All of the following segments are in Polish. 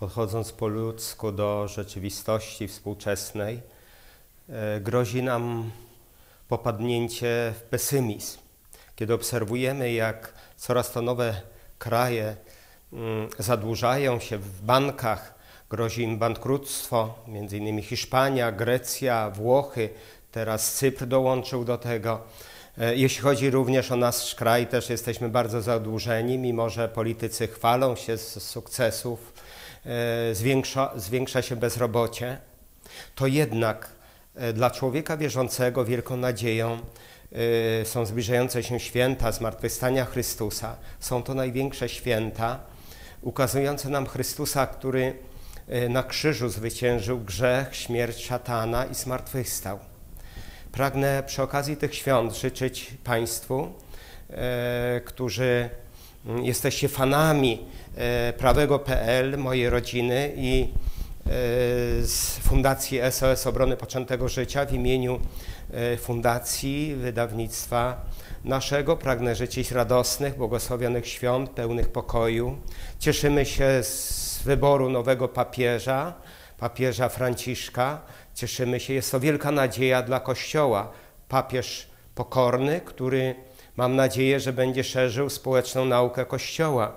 podchodząc po ludzku do rzeczywistości współczesnej, e, grozi nam popadnięcie w pesymizm. Kiedy obserwujemy, jak coraz to nowe kraje mm, zadłużają się w bankach, grozi im bankructwo, między innymi Hiszpania, Grecja, Włochy, teraz Cypr dołączył do tego. E, jeśli chodzi również o nasz kraj, też jesteśmy bardzo zadłużeni, mimo że politycy chwalą się z sukcesów, zwiększa, zwiększa się bezrobocie, to jednak e, dla człowieka wierzącego wielką nadzieją są zbliżające się święta zmartwychwstania Chrystusa. Są to największe święta, ukazujące nam Chrystusa, który na krzyżu zwyciężył grzech, śmierć szatana i zmartwychwstał. Pragnę przy okazji tych świąt życzyć Państwu, e, którzy jesteście fanami e, prawego.pl, mojej rodziny i e, z Fundacji SOS Obrony Poczętego Życia w imieniu e, Fundacji Wydawnictwa naszego pragnę życzyć radosnych, błogosławionych świąt, pełnych pokoju. Cieszymy się z wyboru nowego papieża, papieża Franciszka. Cieszymy się, jest to wielka nadzieja dla Kościoła. Papież pokorny, który mam nadzieję, że będzie szerzył społeczną naukę Kościoła.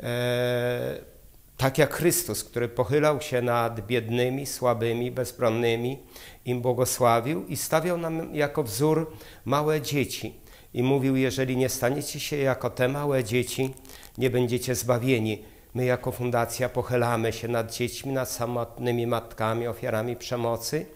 E, tak jak Chrystus, który pochylał się nad biednymi, słabymi, bezbronnymi, im błogosławił i stawiał nam jako wzór małe dzieci. I mówił, jeżeli nie staniecie się jako te małe dzieci, nie będziecie zbawieni. My jako fundacja pochylamy się nad dziećmi, nad samotnymi matkami, ofiarami przemocy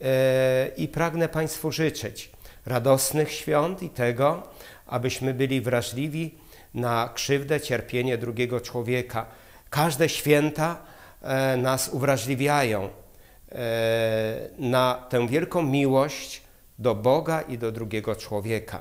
e, i pragnę Państwu życzyć radosnych świąt i tego, abyśmy byli wrażliwi na krzywdę, cierpienie drugiego człowieka. Każde święta e, nas uwrażliwiają e, na tę wielką miłość do Boga i do drugiego człowieka.